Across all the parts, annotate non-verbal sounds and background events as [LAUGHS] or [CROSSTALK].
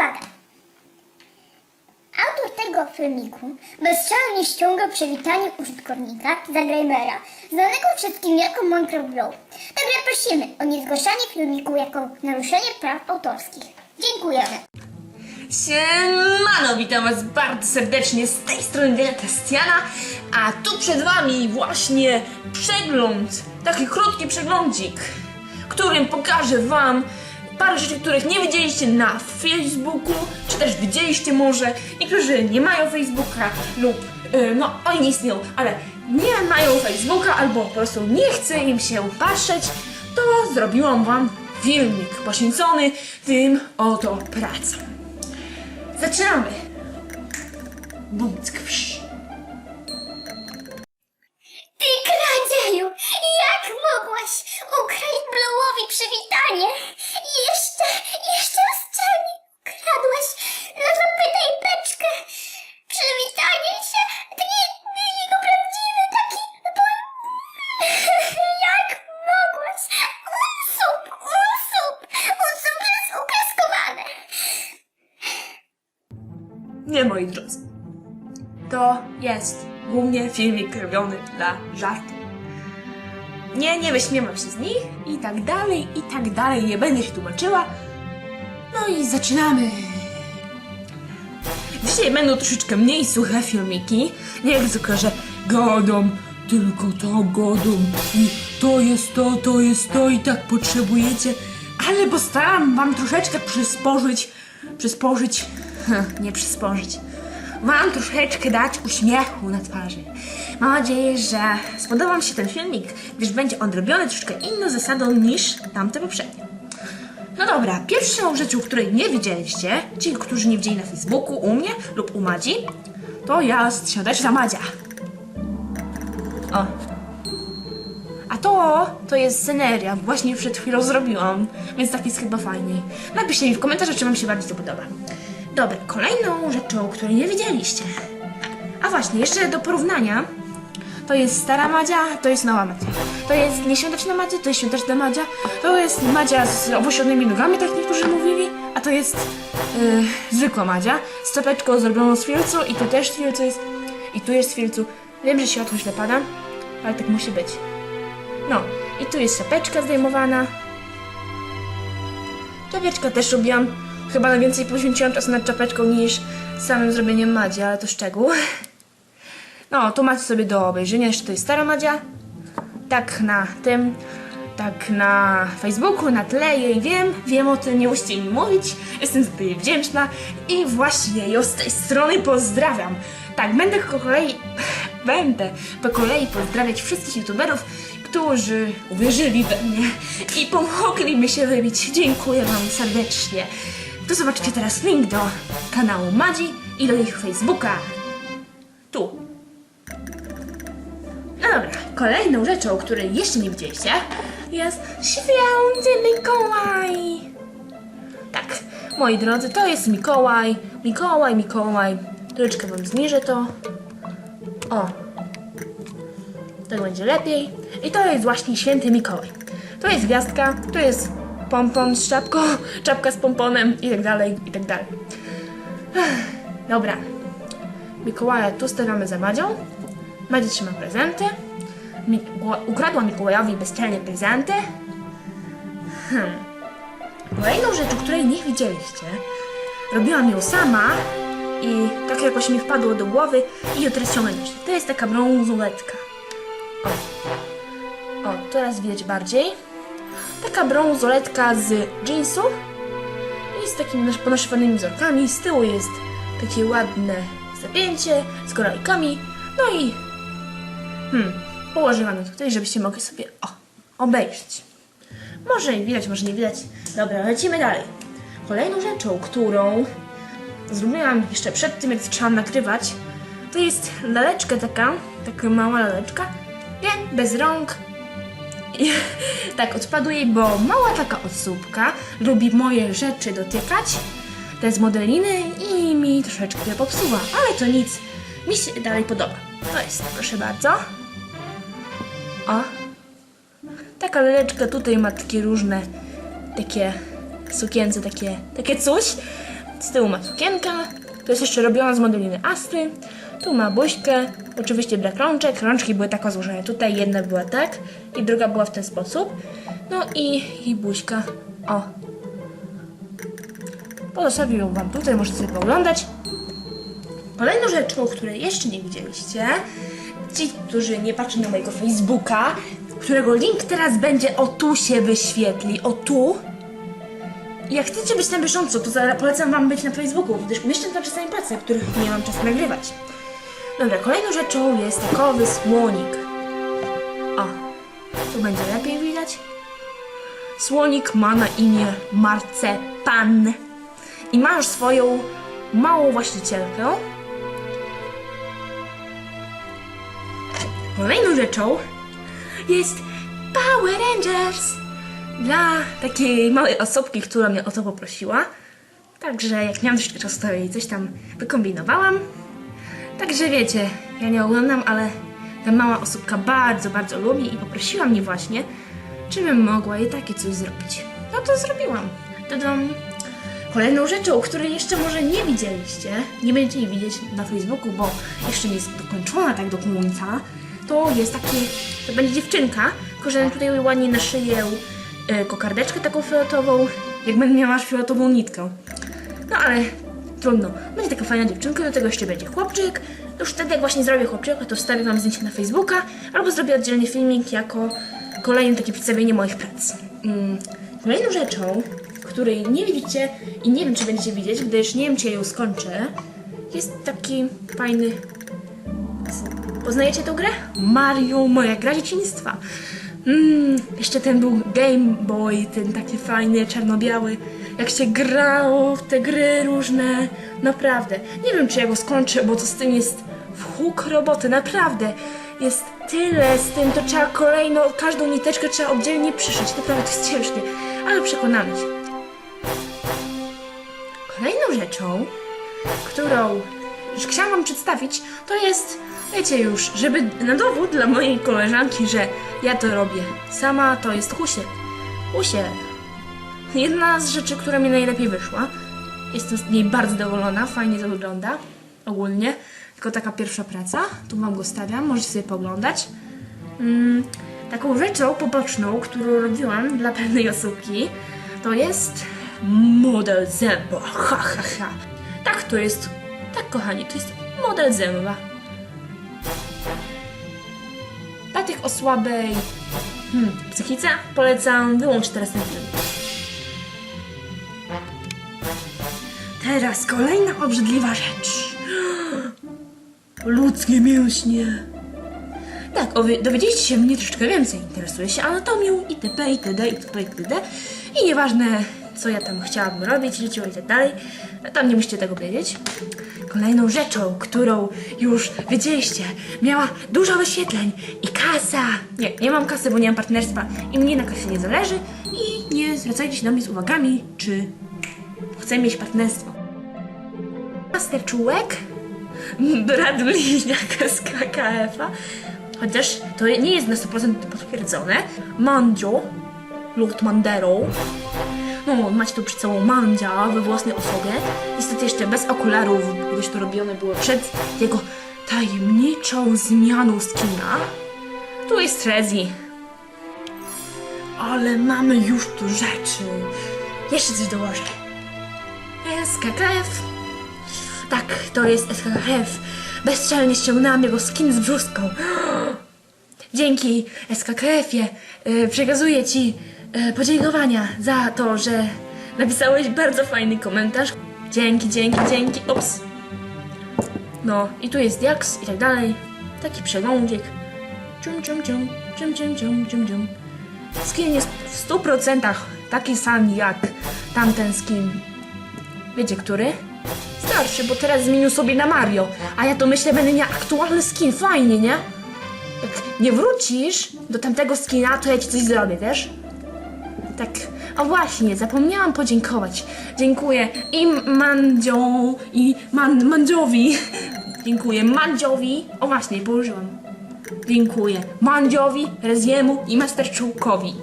Uwaga! Autor tego filmiku bezczelnie ściąga przywitanie użytkownika Zagramera, znanego wszystkim jako Minecraft. Także prosimy o niezgłaszanie filmiku jako naruszenie praw autorskich. Dziękujemy. Siemano, witam was bardzo serdecznie z tej strony Testiana, a tu przed wami właśnie przegląd, taki krótki przeglądzik, którym pokażę wam parę rzeczy, których nie widzieliście na Facebooku, czy też widzieliście może, niektórzy nie mają Facebooka lub, yy, no oni nie istnieją, ale nie mają Facebooka albo po prostu nie chce im się patrzeć, to zrobiłam wam filmik poświęcony tym oto pracom. Zaczynamy! Bumck. Nie, moi drodzy. To jest głównie filmik robiony dla żartu. Nie, nie wyśmiewam się z nich i tak dalej, i tak dalej. Nie będę się tłumaczyła. No i zaczynamy. Dzisiaj będą troszeczkę mniej suche filmiki. Nie jak zwykle, że gadam, tylko tak gadam i to jest to, to jest to i tak potrzebujecie. Ale postaram wam troszeczkę przysporzyć, przysporzyć, nie przysporzyć, wam troszeczkę dać uśmiechu na twarzy. Mam nadzieję, że spodoba wam się ten filmik, gdyż będzie on robiony troszeczkę inną zasadą niż tamte poprzednie. No dobra, pierwszą rzeczą, której nie widzieliście, ci, którzy nie widzieli na Facebooku, u mnie lub u Madzi, to jest świąteczna Madzia. O. A to, to jest sceneria, właśnie przed chwilą zrobiłam, więc tak jest chyba fajniej. Napiszcie mi w komentarzach, czy wam się bardziej to podoba. Dobra, kolejną rzeczą, której nie widzieliście. A właśnie, jeszcze do porównania, to jest stara Madzia, to jest nowa Madzia. To jest nieświąteczna Madzia, to jest świąteczna Madzia, to jest Madzia z owłosionymi nogami, tak niektórzy mówili, a to jest yy, zwykła Madzia z czapeczką zrobioną z filcu i tu też filcu jest, i tu jest filcu. Wiem, że światło źle pada, ale tak musi być. No, i tu jest czapeczka zdejmowana. Czapeczka też robiłam. Chyba najwięcej poświęciłam czasu nad czapeczką niż samym zrobieniem Madzi, ale to szczegół. No, tu macie sobie do obejrzenia, jeszcze to jest stara Madzia. Tak na tym, tak na Facebooku, na tle jej wiem, wiem o tym, nie musicie mi mówić, jestem za to jej wdzięczna i właśnie ją z tej strony pozdrawiam. Tak, będę po kolei, [LAUGHS] będę po kolei pozdrawiać wszystkich youtuberów, którzy uwierzyli we mnie i pomogli mi się wybić. Dziękuję wam serdecznie. To zobaczycie teraz link do kanału Madzi i do ich Facebooka. Tu. No dobra, kolejną rzeczą, której jeszcze nie widzieliście, jest święty Mikołaj. Tak, moi drodzy, to jest Mikołaj, Mikołaj, Mikołaj. Troszeczkę wam zniżę to. O, tak będzie lepiej. I to jest właśnie święty Mikołaj. To jest gwiazdka, to jest pompon z czapką, czapka z pomponem i tak dalej, i tak dalej. Dobra. Mikołaja tu stawiamy za Madzią. Madzia trzyma prezenty. Mikoła- ukradła Mikołajowi bezczelnie prezenty. Hmm. Kolejną rzeczą, której nie widzieliście, robiłam ją sama i tak jakoś mi wpadło do głowy i teraz ciągnę. To jest taka brązoletka. O. O, teraz widać bardziej. Taka brązoletka z jeansu i z takimi nasz- ponaszywanymi wzorkami. Z tyłu jest takie ładne zapięcie z koralkami. No i hmm, ją tutaj, żebyście mogli sobie o, obejrzeć. Może widać, może nie widać. Dobra, lecimy dalej. Kolejną rzeczą, którą zrobiłam jeszcze przed tym, jak zaczęłam nagrywać, to jest laleczka taka, taka mała laleczka, nie, bez rąk. I, [LAUGHS] tak, odpadł jej, bo mała taka osóbka lubi moje rzeczy dotykać, te z modeliny i mi troszeczkę popsuła, ale to nic, mi się dalej podoba. To jest, proszę bardzo. O, Taka laleczka tutaj ma takie różne, takie sukience, takie, takie coś. Z tyłu ma sukienkę. To jest jeszcze robiona z modeliny Astry. Tu ma buźkę. Oczywiście brak rączek. Rączki były tak złożone. Tutaj jedna była tak i druga była w ten sposób. No i, i buźka. O. Pozostawię ją wam tutaj, możecie sobie pooglądać. Kolejną rzeczą, której jeszcze nie widzieliście, ci, którzy nie patrzą na mojego Facebooka, którego link teraz będzie o tu się wyświetli, o tu. Jak chcecie być na bieżąco, to polecam wam być na Facebooku, gdyż umieszczam tam czasami prace, których nie mam czasu nagrywać. Dobra, kolejną rzeczą jest takowy słonik. O, tu będzie lepiej widać. Słonik ma na imię Marcepan i ma już swoją małą właścicielkę. Kolejną rzeczą jest Power Rangers dla takiej małej osobki, która mnie o to poprosiła. Także jak miałam troszeczkę czasu, to jej coś tam wykombinowałam. Także wiecie, ja nie oglądam, ale ta mała osóbka bardzo, bardzo lubi i poprosiła mnie właśnie, czy bym mogła jej takie coś zrobić. No to zrobiłam. Dodam. Kolejną rzeczą, której jeszcze może nie widzieliście, nie będziecie jej widzieć na Facebooku, bo jeszcze nie jest dokończona tak do końca, to jest takie, to będzie dziewczynka, tylko tutaj ładnie naszyję y, kokardeczkę taką fioletową, jak będę miała fioletową nitkę. No ale trudno. Będzie taka fajna dziewczynka, do tego jeszcze będzie chłopczyk. Już wtedy jak właśnie zrobię chłopczyka, to wstawię wam zdjęcie na Facebooka, albo zrobię oddzielny filmik jako kolejne takie przedstawienie moich prac. Mm. Kolejną rzeczą, której nie widzicie i nie wiem czy będziecie widzieć, gdyż nie wiem czy ja ją skończę, jest taki fajny Poznajecie tę grę? Mario, moja gra dzieciństwa. Mm, jeszcze ten był Game Boy, ten taki fajny, czarno-biały. Jak się grało w te gry różne. Naprawdę. Nie wiem, czy ja go skończę, bo to z tym jest w huk roboty. Naprawdę. Jest tyle z tym, to trzeba kolejno, każdą niteczkę trzeba oddzielnie przyszyć. Naprawdę to jest ciężkie. Ale przekonamy się. Kolejną rzeczą, którą już chciałam wam przedstawić, to jest, wiecie już, żeby na dowód dla mojej koleżanki, że ja to robię sama, to jest husiek. Husiek. Jedna z rzeczy, która mi najlepiej wyszła. Jestem z niej bardzo zadowolona, fajnie to wygląda ogólnie. Tylko taka pierwsza praca, tu wam go stawiam, możecie sobie poglądać. Mm, taką rzeczą poboczną, którą robiłam dla pewnej osóbki, to jest model zęba. Ha, ha, ha. Tak, to jest, tak kochani, to jest model zęba. Dla tych o słabej hmm, psychice polecam wyłączyć teraz ten film. Teraz kolejna obrzydliwa rzecz. Ludzkie mięśnie. Tak, owie- dowiedzieliście się mnie troszeczkę więcej. Interesuję się anatomią itp. itd. itp. itd. I nieważne, co ja tam chciałabym robić, życiu i tak dalej, tam nie musicie tego wiedzieć. Kolejną rzeczą, którą już wiedzieliście, miała dużo wyświetleń i kasa. Nie, nie mam kasy, bo nie mam partnerstwa i mnie na kasie nie zależy i nie zwracajcie się do mnie z uwagami, czy chcę mieć partnerstwo. Master czułek brat z KKF-a, chociaż to nie jest na 100% potwierdzone. Mandzio lub Mandero. No, macie tu przy całą Mandzia we własnej osobie. Niestety jeszcze bez okularów, gdyż to robione było przed jego tajemniczą zmianą skina. Tu jest Rezi. Ale mamy już tu rzeczy. Jeszcze coś dołożę. SKKF tak, to jest SKKF. Bezczelnie ściągnęłam jego skin z brzuską. Dzięki SKKF-ie y, przekazuję Ci y, podziękowania za to, że napisałeś bardzo fajny komentarz. Dzięki, dzięki, dzięki. Ups. No, i tu jest Diaks i tak dalej. Taki przeglądzik. Cium, cium, cium, cium, cium, cium, cium, cium. Skin jest w 100% taki sam jak tamten skin. Wiecie, który? Starszy, bo teraz zmienił sobie na Mario. A ja to myślę, będę miał aktualny skin. Fajnie, nie? Jak nie wrócisz do tamtego skina, to ja ci coś zrobię, wiesz? Tak. A właśnie, zapomniałam podziękować. Dziękuję i Mandzio, i Man, Mandziowi. Dziękuję Mandziowi. O właśnie, położyłam. dziękuję Mandziowi, Reziemu i Master Czułkowi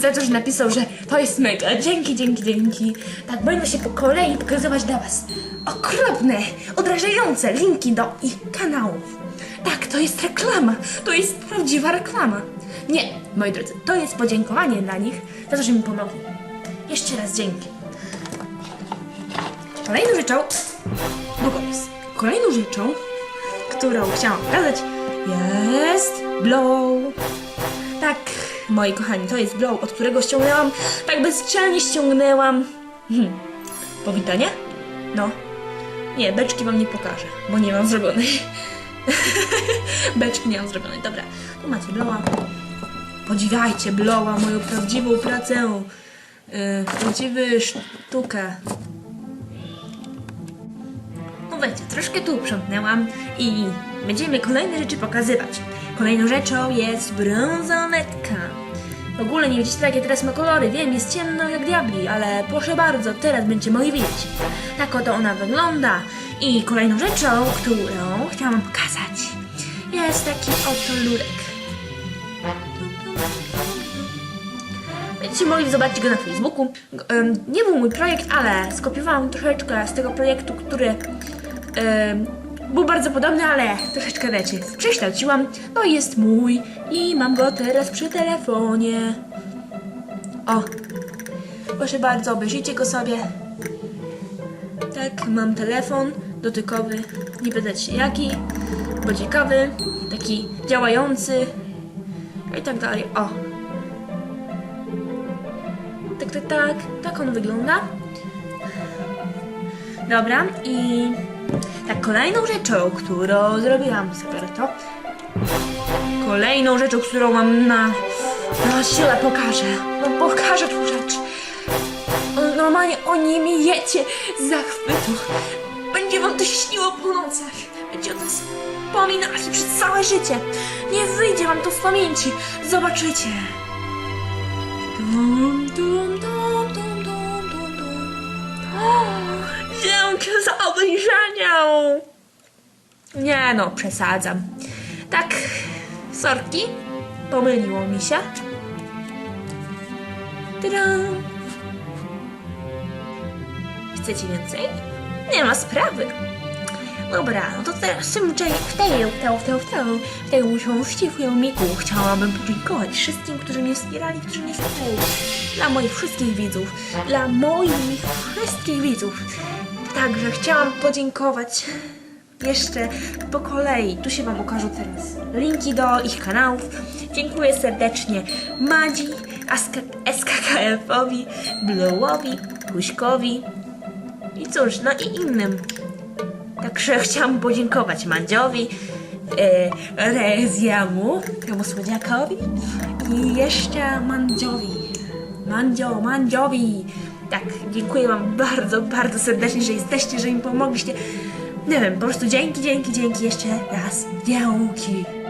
za to, że napisał, że to jest mega. Dzięki, dzięki, dzięki. Tak, będę się po kolei pokazywać dla Was okropne, odrażające linki do ich kanałów. Tak, to jest reklama. To jest prawdziwa reklama. Nie, moi drodzy, to jest podziękowanie dla nich za to, że mi pomogli. Jeszcze raz dzięki. Kolejną rzeczą, długopis. Kolejną rzeczą, którą chciałam pokazać, jest blow. Tak, moi kochani, to jest blow, od którego ściągnęłam, tak bezczelnie ściągnęłam. Hmm. Powitanie? No. Nie, beczki wam nie pokażę, bo nie mam zrobionej. [LAUGHS] beczki nie mam zrobionej. Dobra, tu macie blowa. Podziwiajcie blowa, moją prawdziwą pracę. Yy, prawdziwy sztukę. No wiecie, troszkę tu uprzątnęłam i będziemy kolejne rzeczy pokazywać. Kolejną rzeczą jest brązonetka. W ogóle nie widzicie jakie teraz ma kolory, wiem, jest ciemno jak diabli, ale proszę bardzo, teraz będziecie mogli widzieć. Tak oto ona wygląda. I kolejną rzeczą, którą chciałam pokazać, jest taki oto lurek. Będziecie mogli zobaczyć go na Facebooku. Nie był mój projekt, ale skopiowałam troszeczkę z tego projektu, który był bardzo podobny, ale troszeczkę wiecie, przekształciłam. No i jest mój i mam go teraz przy telefonie. O, proszę bardzo, obejrzyjcie go sobie. Mam telefon dotykowy, nie pytać się jaki, bo ciekawy, taki działający i tak dalej. O, tak, tak, tak, tak on wygląda. Dobra, i tak, kolejną rzeczą, którą zrobiłam, super to. Kolejną rzeczą, którą mam na, na siłę pokażę. No pokażę. O, O nie miejecie z zachwytu. Będzie wam to śniło po nocach. Będzie o tym wspominać przez całe życie. Nie wyjdzie wam to z pamięci. Zobaczycie. Dum, dum, dum, dum, dum, dum, dum. Dzięki za obejrzenie! Nie no, przesadzam. Tak, sorki, pomyliło mi się. Tadam. Chcecie więcej? Nie ma sprawy. Dobra, no to teraz czasie, w tej, w tej, w tej, w tej, w tej usiąści w filmiku chciałabym podziękować wszystkim, którzy mnie wspierali, którzy mnie wspierali. Dla moich wszystkich widzów, dla moich wszystkich widzów. Także chciałam podziękować jeszcze po kolei. Tu się Wam ukażą teraz linki do ich kanałów. Dziękuję serdecznie Madzi, SKKF-owi, Blowowi, Kuśkowi i cóż, no i innym. Także [LAUGHS] chciałam podziękować Mandziowi, e, Reziamu, temu słodziakowi i jeszcze Mandziowi. Mandzio, Mandziowi. Tak, dziękuję Wam bardzo, bardzo serdecznie, że jesteście, że mi pomogliście. Nie wiem, po prostu dzięki, dzięki, dzięki jeszcze raz. Dzięki.